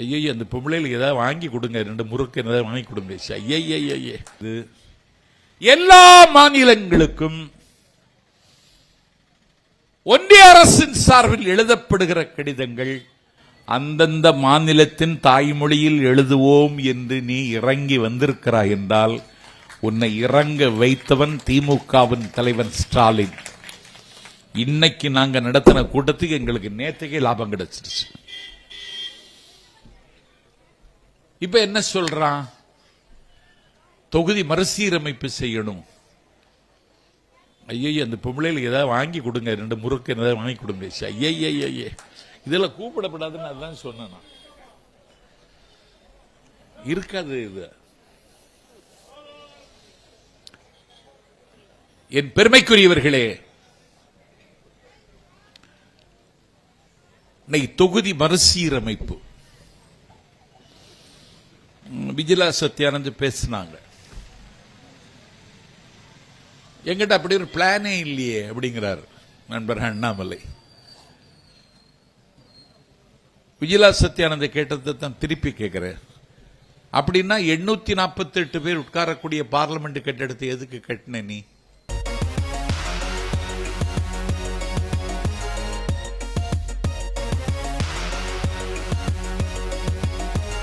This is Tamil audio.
ஐயோ அந்த பொம்பளைகளுக்கு ஏதாவது வாங்கி கொடுங்க. ரெண்டு முறுக்கு ஏதாவது வாங்கி கொடுங்க. ஐயய்யே. இது எல்லா மாநிலங்களுக்கும் ஒன்றிய அரசின் சார்பில் எழுதப்படுகிற கடிதங்கள் அந்தந்த மாநிலத்தின் தாய்மொழியில் எழுதுவோம் என்று நீ இறங்கி வந்திருக்கிறாய் என்றால் உன்னை இறங்க வைத்தவன் திமுகவின் தலைவன் ஸ்டாலின். இன்னைக்கு நாங்கள் நடத்தின கூட்டத்துக்கு எங்களுக்கு நேற்றுக்கே லாபம் கிடைச்சிருச்சு. இப்ப என்ன சொல்றான்? தொகுதி மறுசீரமைப்பு செய்யணும். ஐயோ அந்த பொம்பளைகளுக்கு ஏதாவது வாங்கி கொடுங்க. ரெண்டு முறுக்கு ஏதாவது வாங்கி கொடுங்க. ஐயய்யே. இதெல்லாம் கூப்பிடப்படாதுன்னு அதான் சொன்னேன் நான். இருக்காது இது. என் பெருமைக்குரியவர்களே இன்னைக்கு தொகுதி மறுசீரமைப்பு. விஜிலா சத்யானந்த் பேசினாங்க. எங்கிட்ட அப்படி ஒரு பிளானே இல்லையே அப்படிங்கிறார். நண்பர் அண்ணாமலை. விஜிலா சத்யானந்த கேட்டதை தான் திருப்பி கேட்கிறேன். அப்படின்னா எண்ணூத்தி நாற்பத்தி எட்டு பேர் உட்காரக்கூடிய பார்லமெண்ட் கட்டிடத்தை எதுக்கு கட்டின நீ?